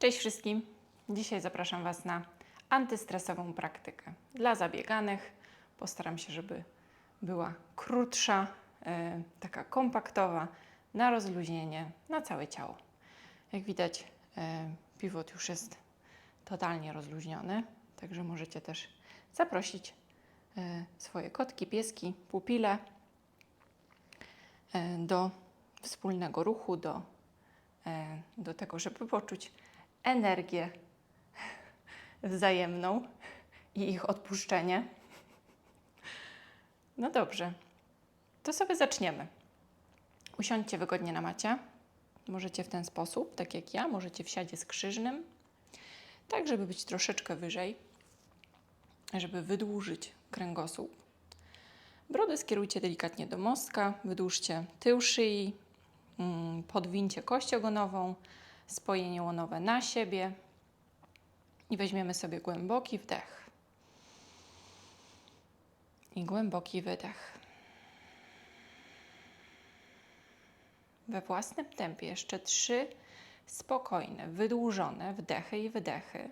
Cześć wszystkim! Dzisiaj zapraszam Was na antystresową praktykę dla zabieganych. Postaram się, żeby była krótsza, e, taka kompaktowa, na rozluźnienie, na całe ciało. Jak widać, e, pivot już jest totalnie rozluźniony, także możecie też zaprosić e, swoje kotki, pieski, pupile do wspólnego ruchu, do, do tego, żeby poczuć energię wzajemną i ich odpuszczenie. No dobrze, to sobie zaczniemy. Usiądźcie wygodnie na macie. Możecie w ten sposób, tak jak ja, możecie w siadzie skrzyżnym, tak żeby być troszeczkę wyżej, żeby wydłużyć kręgosłup. Brodę skierujcie delikatnie do mostka, wydłużcie tył szyi, mm, podwincie kość ogonową, spojenie łonowe na siebie i weźmiemy sobie głęboki wdech i głęboki wydech. We własnym tempie jeszcze trzy spokojne, wydłużone wdechy i wydechy.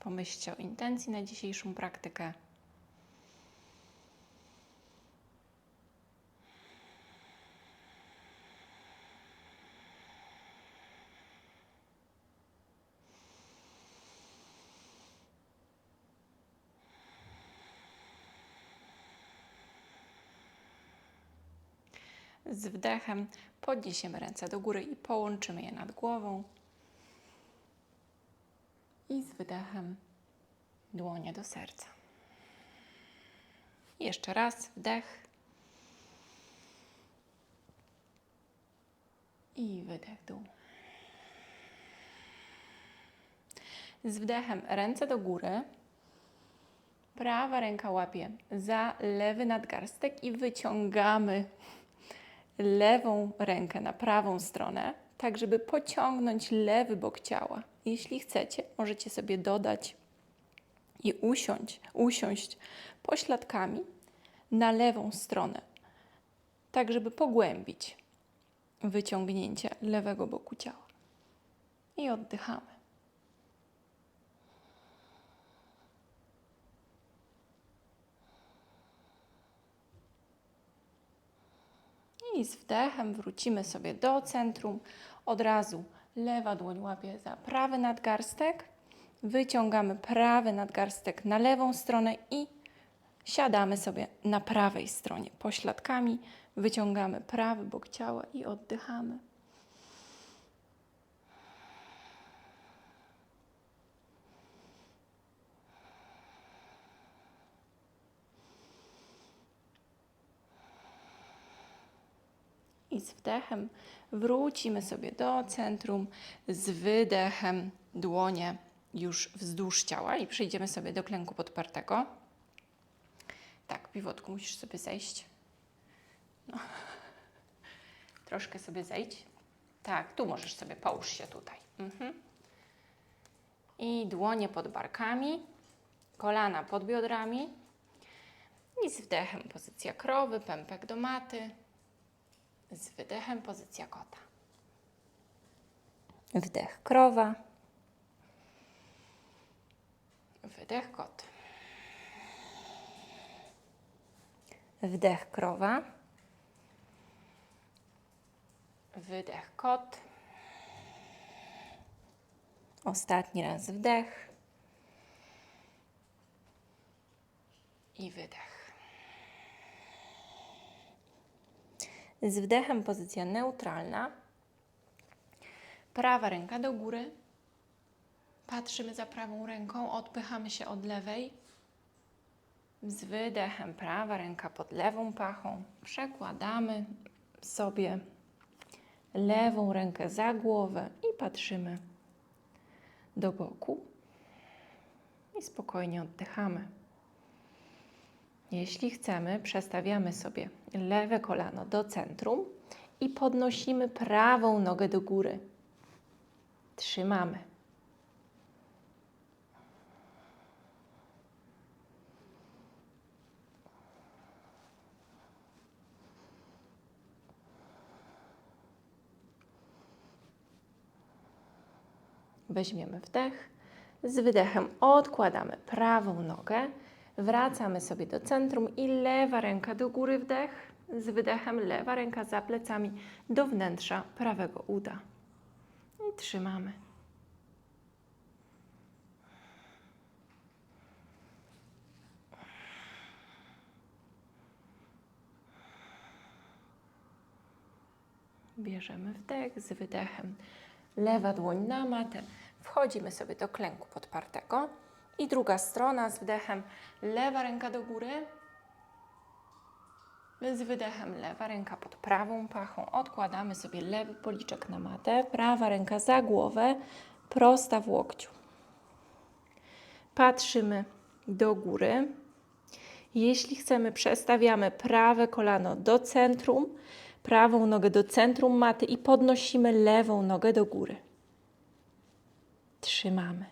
Pomyślcie o intencji na dzisiejszą praktykę. Z wdechem podniesiemy ręce do góry i połączymy je nad głową. I z wydechem dłonie do serca. Jeszcze raz wdech. I wydech dół. Z wdechem ręce do góry. Prawa ręka łapie za lewy nadgarstek i wyciągamy lewą rękę na prawą stronę, tak żeby pociągnąć lewy bok ciała. Jeśli chcecie, możecie sobie dodać i usiąść, usiąść pośladkami na lewą stronę, tak żeby pogłębić wyciągnięcie lewego boku ciała. I oddychamy. I z wdechem wrócimy sobie do centrum. Od razu lewa dłoń łapie za prawy nadgarstek. Wyciągamy prawy nadgarstek na lewą stronę i siadamy sobie na prawej stronie pośladkami. Wyciągamy prawy bok ciała i oddychamy. Wdechem wrócimy sobie do centrum, z wydechem dłonie już wzdłuż ciała i przejdziemy sobie do klęku podpartego. Tak, piwotku, musisz sobie zejść. No. Troszkę sobie zejdź. Tak, tu możesz sobie, połóż się tutaj. Mhm. I dłonie pod barkami, kolana pod biodrami. I z wdechem pozycja krowy, pępek do maty. Z wydechem pozycja kota. Wdech krowa. Wydech kot. Wdech krowa. Wydech kot. Ostatni raz wdech. I wydech. Z wdechem pozycja neutralna. Prawa ręka do góry. Patrzymy za prawą ręką, odpychamy się od lewej. Z wydechem prawa ręka pod lewą pachą. Przekładamy sobie lewą rękę za głowę i patrzymy do boku. I spokojnie oddychamy. Jeśli chcemy, przestawiamy sobie lewe kolano do centrum i podnosimy prawą nogę do góry. Trzymamy. Weźmiemy wdech. Z wydechem odkładamy prawą nogę Wracamy sobie do centrum i lewa ręka do góry wdech. Z wydechem lewa ręka za plecami do wnętrza prawego uda. I trzymamy. Bierzemy wdech z wydechem. Lewa dłoń na matę. Wchodzimy sobie do klęku podpartego. I druga strona z wdechem. Lewa ręka do góry. Z wydechem lewa ręka pod prawą pachą. Odkładamy sobie lewy policzek na matę. Prawa ręka za głowę. Prosta w łokciu. Patrzymy do góry. Jeśli chcemy, przestawiamy prawe kolano do centrum, prawą nogę do centrum maty i podnosimy lewą nogę do góry. Trzymamy.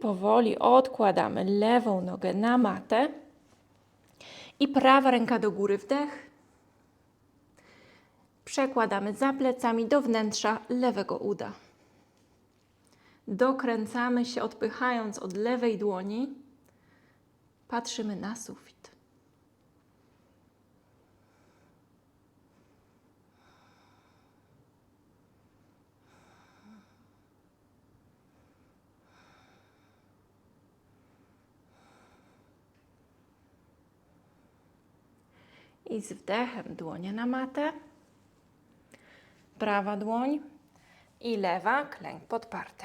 Powoli odkładamy lewą nogę na matę. I prawa ręka do góry wdech. Przekładamy za plecami do wnętrza lewego uda. Dokręcamy się, odpychając od lewej dłoni. Patrzymy na sufit. I z wdechem dłonie na matę. Prawa dłoń i lewa klęk podparty.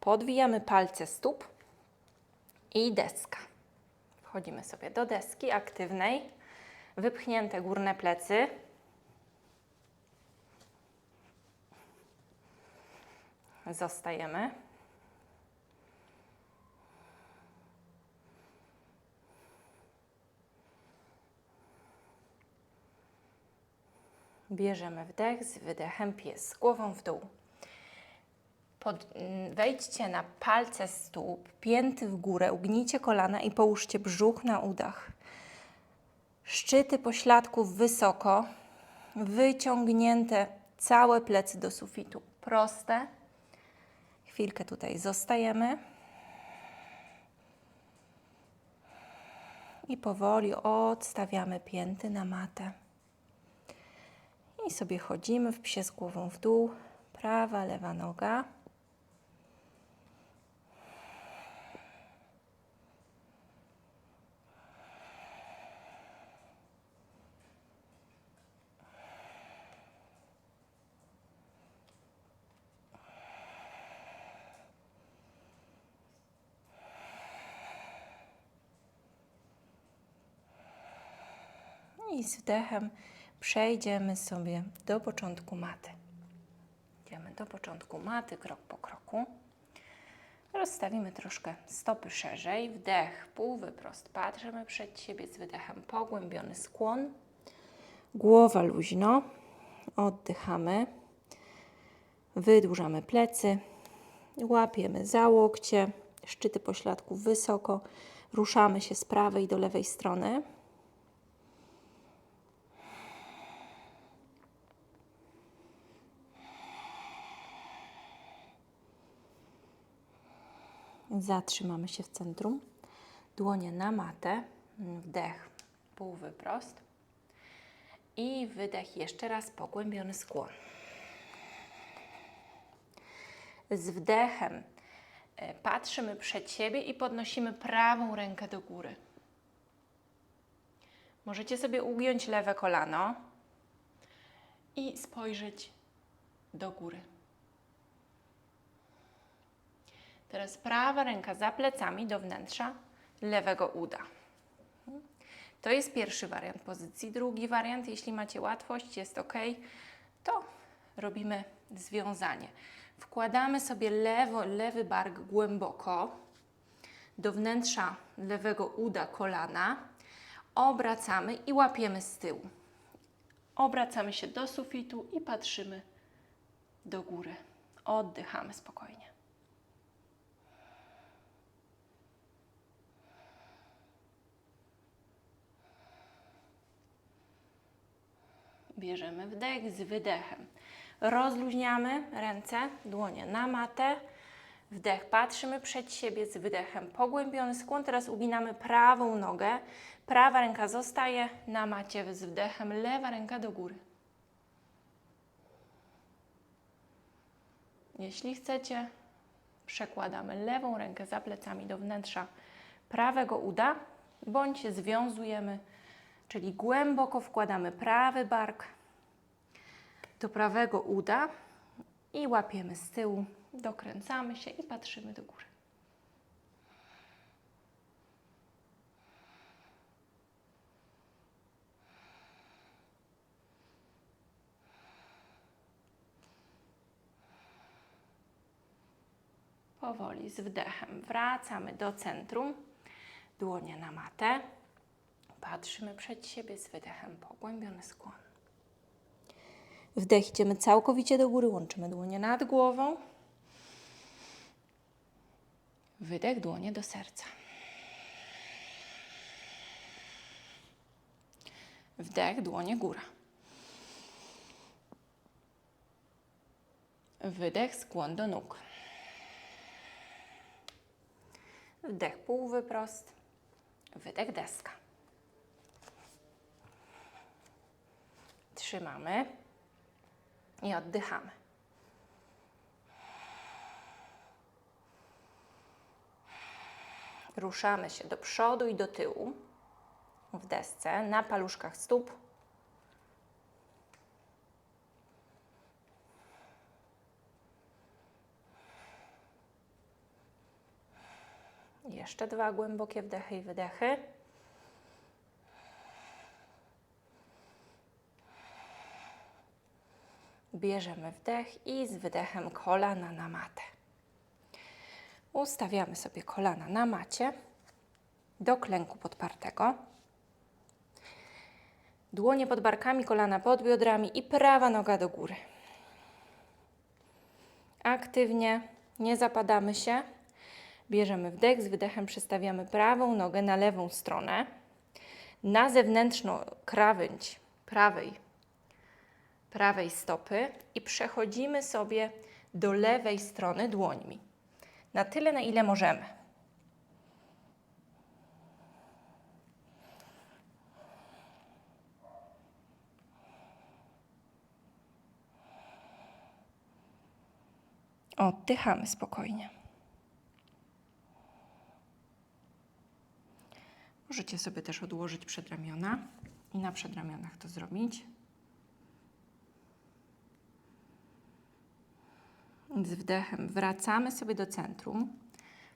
Podwijamy palce stóp i deska. Wchodzimy sobie do deski aktywnej. Wypchnięte górne plecy. Zostajemy. Bierzemy wdech z wydechem pies, głową w dół. Pod, mm, wejdźcie na palce stóp, pięty w górę, ugnijcie kolana i połóżcie brzuch na udach. Szczyty pośladków wysoko, wyciągnięte całe plecy do sufitu. Proste. Chwilkę tutaj zostajemy. I powoli odstawiamy pięty na matę. I sobie chodzimy w psie z głową w dół. Prawa, lewa noga. I z wdechem przejdziemy sobie do początku maty. Idziemy do początku maty, krok po kroku. Rozstawimy troszkę stopy szerzej. Wdech, półwyprost. Patrzymy przed siebie z wydechem. Pogłębiony skłon. Głowa luźno. Oddychamy. Wydłużamy plecy. Łapiemy za łokcie. Szczyty pośladków wysoko. Ruszamy się z prawej do lewej strony. Zatrzymamy się w centrum. Dłonie na matę. Wdech, półwyprost. I wydech jeszcze raz, pogłębiony skłon. Z wdechem e, patrzymy przed siebie i podnosimy prawą rękę do góry. Możecie sobie ugiąć lewe kolano i spojrzeć do góry. Teraz prawa ręka za plecami do wnętrza lewego uda. To jest pierwszy wariant pozycji. Drugi wariant, jeśli macie łatwość, jest ok, to robimy związanie. Wkładamy sobie lewo, lewy bark głęboko do wnętrza lewego uda kolana. Obracamy i łapiemy z tyłu. Obracamy się do sufitu i patrzymy do góry. Oddychamy spokojnie. Bierzemy wdech z wydechem. Rozluźniamy ręce, dłonie na matę. Wdech, patrzymy przed siebie z wydechem. Pogłębiony skłon. Teraz uginamy prawą nogę. Prawa ręka zostaje na macie z wdechem, lewa ręka do góry. Jeśli chcecie, przekładamy lewą rękę za plecami do wnętrza prawego uda, bądź związujemy, czyli głęboko wkładamy prawy bark do prawego uda i łapiemy z tyłu, dokręcamy się i patrzymy do góry. Powoli z wdechem wracamy do centrum, dłonie na matę. Patrzymy przed siebie z wydechem, pogłębiony skłon. Wdech idziemy całkowicie do góry, łączymy dłonie nad głową. Wydech, dłonie do serca. Wdech, dłonie góra. Wydech, skłon do nóg. Wdech pół wyprost, wydech deska. Trzymamy i oddychamy. Ruszamy się do przodu i do tyłu w desce, na paluszkach stóp. Jeszcze dwa głębokie wdechy i wydechy. Bierzemy wdech i z wydechem kolana na matę. Ustawiamy sobie kolana na macie do klęku podpartego. Dłonie pod barkami, kolana pod biodrami i prawa noga do góry. Aktywnie, nie zapadamy się. Bierzemy wdech, z wydechem przestawiamy prawą nogę na lewą stronę. Na zewnętrzną krawędź prawej, prawej stopy i przechodzimy sobie do lewej strony dłońmi. Na tyle, na ile możemy. Oddychamy spokojnie. Możecie sobie też odłożyć przedramiona i na przedramionach to zrobić. Z wdechem wracamy sobie do centrum.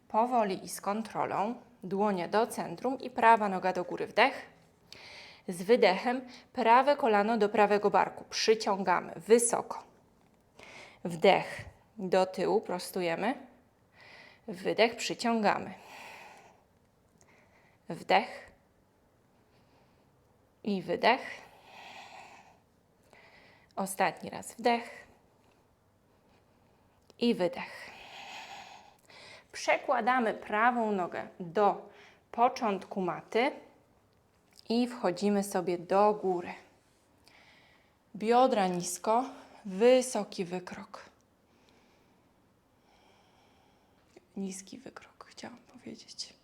Powoli i z kontrolą. Dłonie do centrum i prawa noga do góry. Wdech. Z wydechem prawe kolano do prawego barku. Przyciągamy wysoko. Wdech do tyłu, prostujemy. Wydech, przyciągamy. Wdech i wydech. Ostatni raz wdech i wydech. Przekładamy prawą nogę do początku maty i wchodzimy sobie do góry. Biodra nisko, wysoki wykrok. Niski wykrok, chciałam powiedzieć.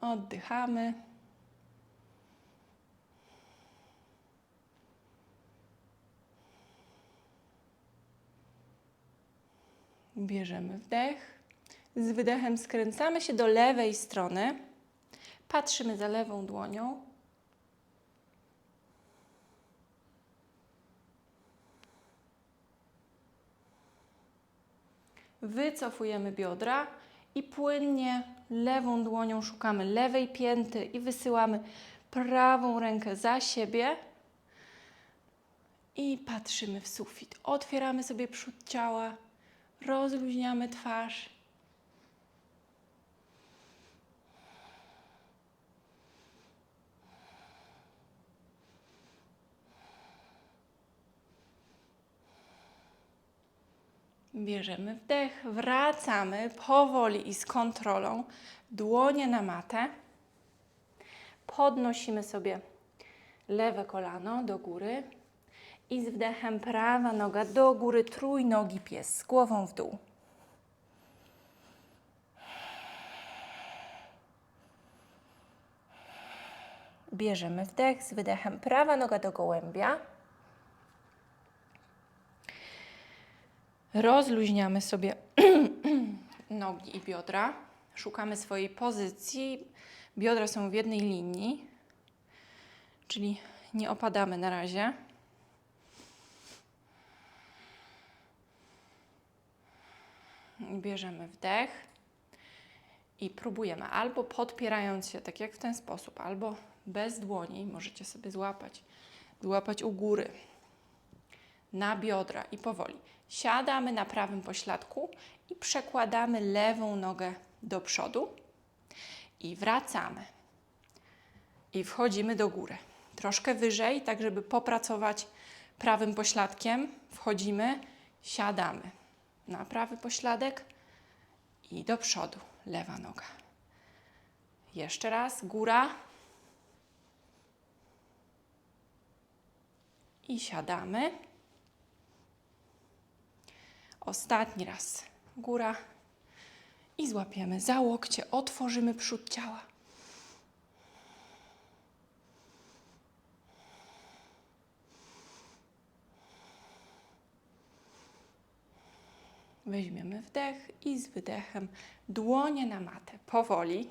Oddychamy. Bierzemy wdech. Z wydechem skręcamy się do lewej strony. Patrzymy za lewą dłonią. Wycofujemy biodra i płynnie lewą dłonią szukamy lewej pięty i wysyłamy prawą rękę za siebie i patrzymy w sufit. Otwieramy sobie przód ciała, rozluźniamy twarz. Bierzemy wdech, wracamy powoli i z kontrolą. Dłonie na matę. Podnosimy sobie lewe kolano do góry i z wdechem prawa noga do góry, trójnogi pies z głową w dół. Bierzemy wdech z wydechem prawa noga do gołębia. Rozluźniamy sobie nogi i biodra. Szukamy swojej pozycji. Biodra są w jednej linii, czyli nie opadamy na razie. Bierzemy wdech i próbujemy albo podpierając się, tak jak w ten sposób, albo bez dłoni, możecie sobie złapać, złapać u góry, na biodra i powoli. Siadamy na prawym pośladku i przekładamy lewą nogę do przodu i wracamy. I wchodzimy do góry. Troszkę wyżej, tak żeby popracować prawym pośladkiem. Wchodzimy, siadamy na prawy pośladek i do przodu, lewa noga. Jeszcze raz, góra. I siadamy. Ostatni raz, góra. I złapiemy za łokcie, otworzymy przód ciała. Weźmiemy wdech i z wydechem dłonie na matę. Powoli.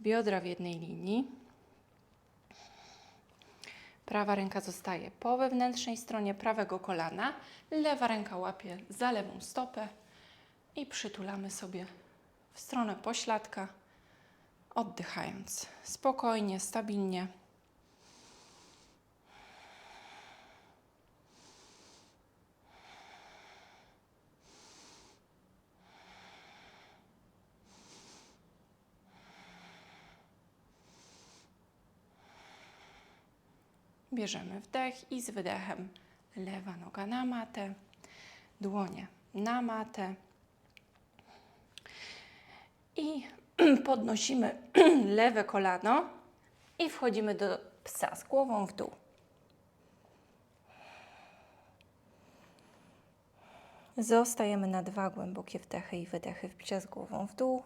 Biodra w jednej linii. Prawa ręka zostaje po wewnętrznej stronie prawego kolana. Lewa ręka łapie za lewą stopę i przytulamy sobie w stronę pośladka, oddychając spokojnie, stabilnie. Bierzemy wdech i z wydechem lewa noga na matę, dłonie na matę i podnosimy lewe kolano i wchodzimy do psa z głową w dół. Zostajemy na dwa głębokie wdechy i wydechy w psie z głową w dół.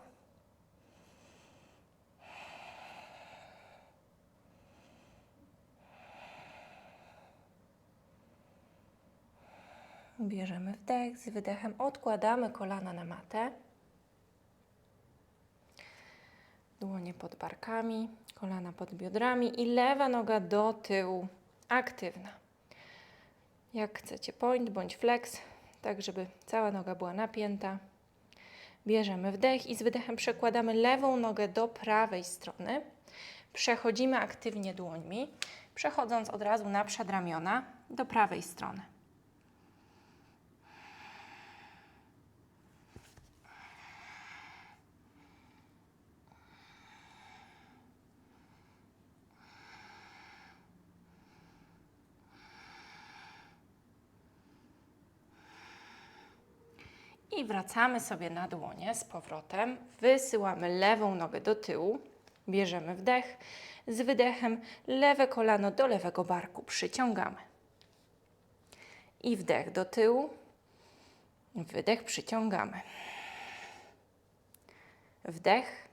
Bierzemy wdech, z wydechem odkładamy kolana na matę. Dłonie pod barkami, kolana pod biodrami i lewa noga do tyłu, aktywna. Jak chcecie, point bądź flex, tak żeby cała noga była napięta. Bierzemy wdech i z wydechem przekładamy lewą nogę do prawej strony. Przechodzimy aktywnie dłońmi, przechodząc od razu na przedramiona do prawej strony. Wracamy sobie na dłonie z powrotem. Wysyłamy lewą nogę do tyłu. Bierzemy wdech. Z wydechem lewe kolano do lewego barku przyciągamy. I wdech do tyłu. Wydech przyciągamy. Wdech.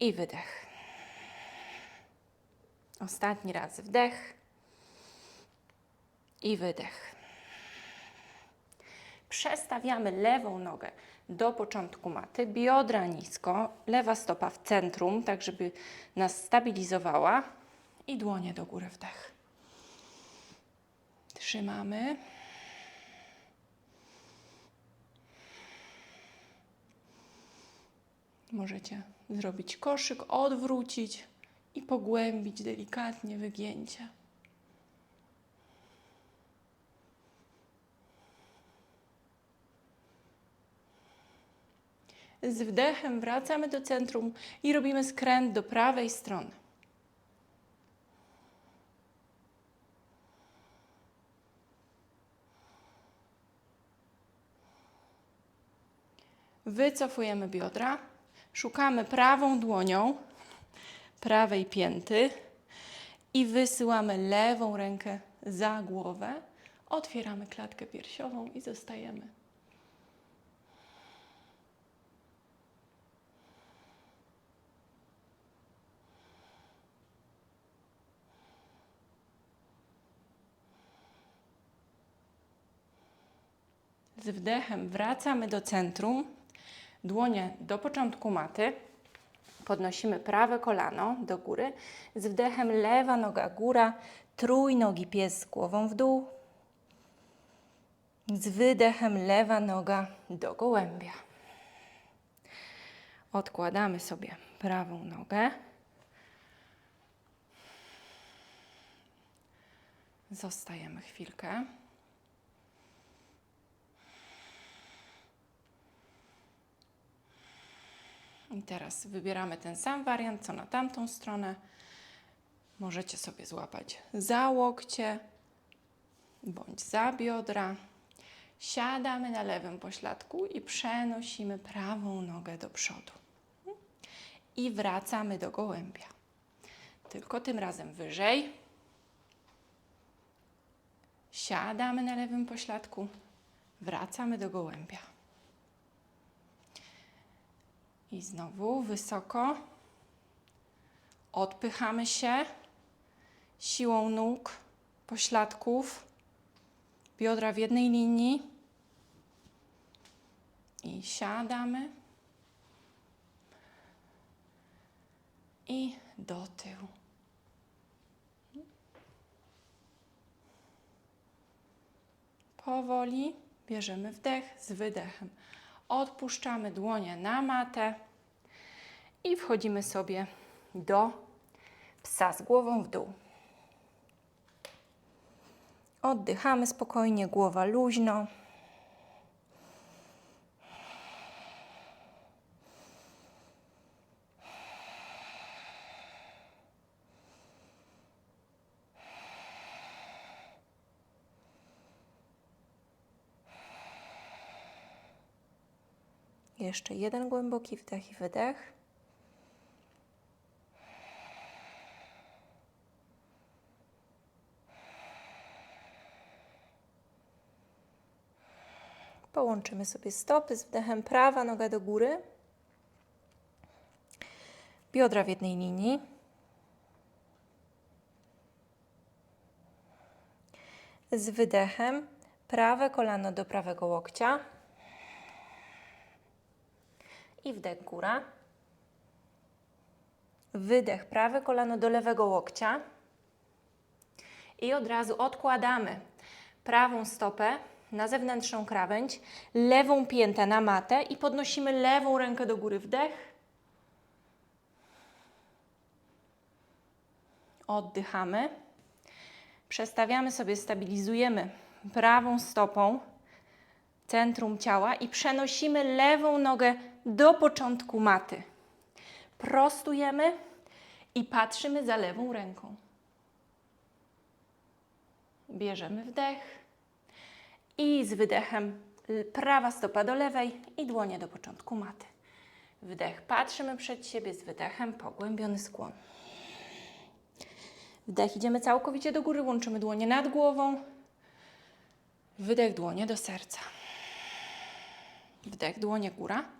I wydech. Ostatni raz wdech. I wydech. Przestawiamy lewą nogę do początku maty, biodra nisko, lewa stopa w centrum, tak żeby nas stabilizowała i dłonie do góry wdech. Trzymamy. Możecie zrobić koszyk, odwrócić i pogłębić delikatnie wygięcie. Z wdechem wracamy do centrum i robimy skręt do prawej strony. Wycofujemy biodra, szukamy prawą dłonią prawej pięty i wysyłamy lewą rękę za głowę, otwieramy klatkę piersiową i zostajemy Z wdechem wracamy do centrum, dłonie do początku maty. Podnosimy prawe kolano do góry. Z wdechem lewa noga góra, trójnogi pies z głową w dół. Z wydechem lewa noga do gołębia. Odkładamy sobie prawą nogę. Zostajemy chwilkę. I teraz wybieramy ten sam wariant, co na tamtą stronę. Możecie sobie złapać za łokcie bądź za biodra. Siadamy na lewym pośladku i przenosimy prawą nogę do przodu. I wracamy do gołębia. Tylko tym razem wyżej. Siadamy na lewym pośladku, wracamy do gołębia. I znowu wysoko. Odpychamy się siłą nóg, pośladków, biodra w jednej linii. I siadamy. I do tyłu. Powoli bierzemy wdech z wydechem. Odpuszczamy dłonie na matę i wchodzimy sobie do psa z głową w dół. Oddychamy spokojnie, głowa luźno. Jeszcze jeden głęboki wdech i wydech. Połączymy sobie stopy z wdechem prawa noga do góry. Biodra w jednej linii. Z wydechem prawe kolano do prawego łokcia. I wdech góra. Wydech prawe kolano do lewego łokcia. I od razu odkładamy prawą stopę na zewnętrzną krawędź, lewą piętę na matę i podnosimy lewą rękę do góry. Wdech. Oddychamy. Przestawiamy sobie, stabilizujemy prawą stopą centrum ciała i przenosimy lewą nogę do początku maty. Prostujemy i patrzymy za lewą ręką. Bierzemy wdech i z wydechem prawa stopa do lewej i dłonie do początku maty. Wdech, patrzymy przed siebie z wydechem, pogłębiony skłon. Wdech, idziemy całkowicie do góry, łączymy dłonie nad głową. Wydech, dłonie do serca. Wdech, dłonie góra.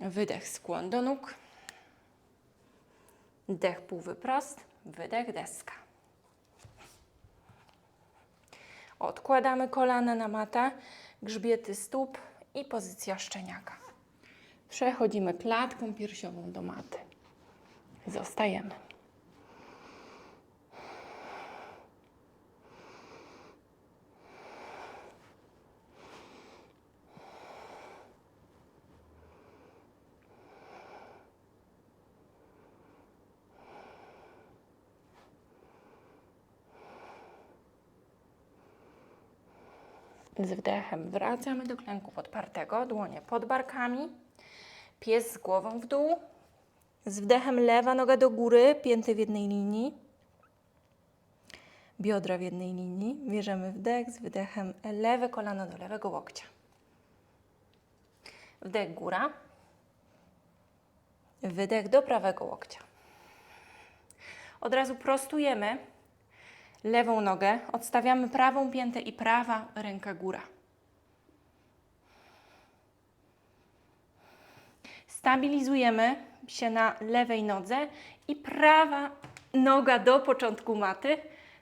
Wydech, skłon do nóg. Wdech, pół wyprost. Wydech, deska. Odkładamy kolana na matę, grzbiety stóp i pozycja szczeniaka. Przechodzimy klatką piersiową do maty. Zostajemy. Z wdechem wracamy do klęku podpartego, dłonie pod barkami, pies z głową w dół. Z wdechem lewa noga do góry, pięty w jednej linii, biodra w jednej linii. Bierzemy wdech, z wydechem lewe kolano do lewego łokcia. Wdech góra. Wydech do prawego łokcia. Od razu prostujemy lewą nogę, odstawiamy prawą piętę i prawa ręka góra. Stabilizujemy się na lewej nodze i prawa noga do początku maty.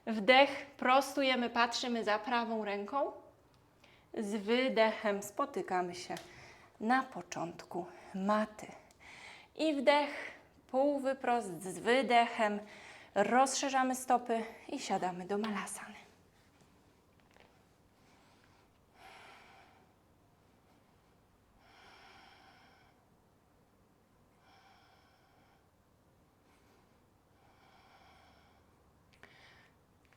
Wdech, prostujemy, patrzymy za prawą ręką. Z wydechem spotykamy się na początku maty. I wdech, pół wyprost z wydechem. Rozszerzamy stopy i siadamy do malasany.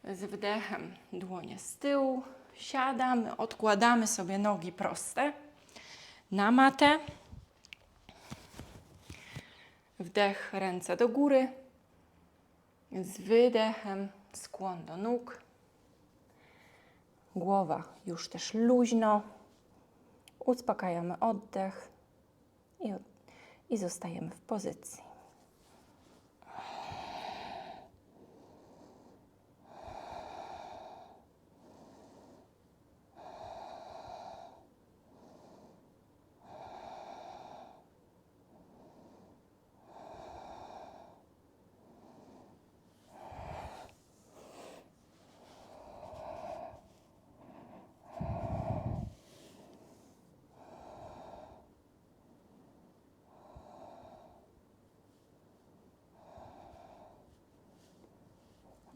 Z wdechem dłonie z tyłu, siadamy, odkładamy sobie nogi proste na matę. Wdech, ręce do góry. Z wydechem skłon do nóg. Głowa już też luźno. Uspokajamy oddech i, i zostajemy w pozycji.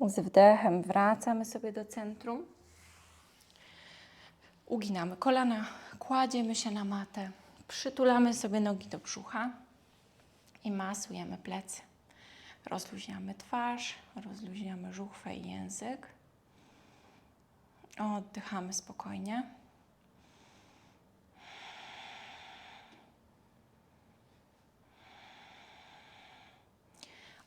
Z wdechem wracamy sobie do centrum. Uginamy kolana, kładziemy się na matę, przytulamy sobie nogi do brzucha i masujemy plecy. Rozluźniamy twarz, rozluźniamy żuchwę i język. Oddychamy spokojnie.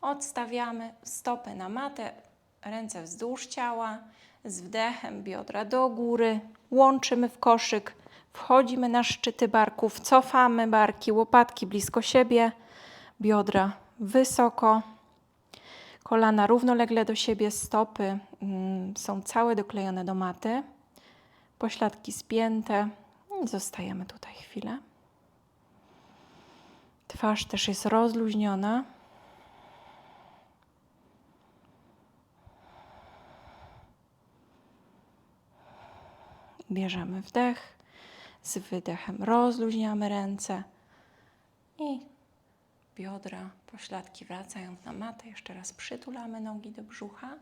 Odstawiamy stopy na matę, ręce wzdłuż ciała, z wdechem biodra do góry, łączymy w koszyk, wchodzimy na szczyty barków, cofamy barki, łopatki blisko siebie, biodra wysoko, kolana równolegle do siebie, stopy mm, są całe doklejone do maty, pośladki spięte. Zostajemy tutaj chwilę. Twarz też jest rozluźniona. Bierzemy wdech, z wydechem rozluźniamy ręce i biodra, pośladki wracając na matę. Jeszcze raz przytulamy nogi do brzucha.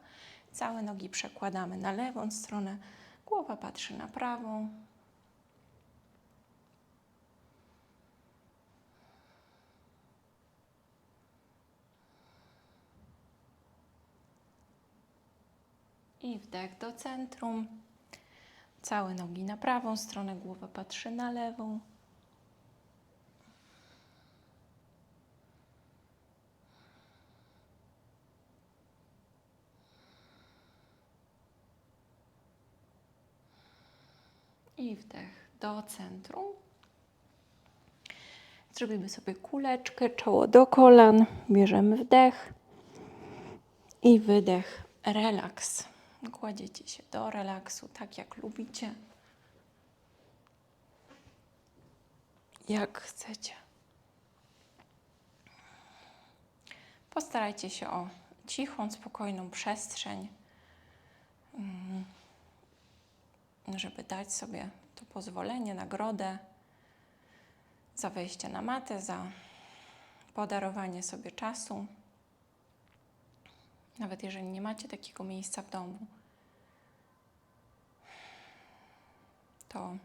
Całe nogi przekładamy na lewą stronę. Głowa patrzy na prawą. I wdech do centrum. Całe nogi na prawą stronę, głowa patrzy na lewą. I wdech do centrum. Zrobimy sobie kuleczkę, czoło do kolan. Bierzemy wdech i wydech, relaks. Kładziecie się do relaksu, tak jak lubicie. Jak chcecie. Postarajcie się o cichą, spokojną przestrzeń, mm, żeby dać sobie to pozwolenie, nagrodę za wejście na matę, za podarowanie sobie czasu. Nawet jeżeli nie macie takiego miejsca w domu, to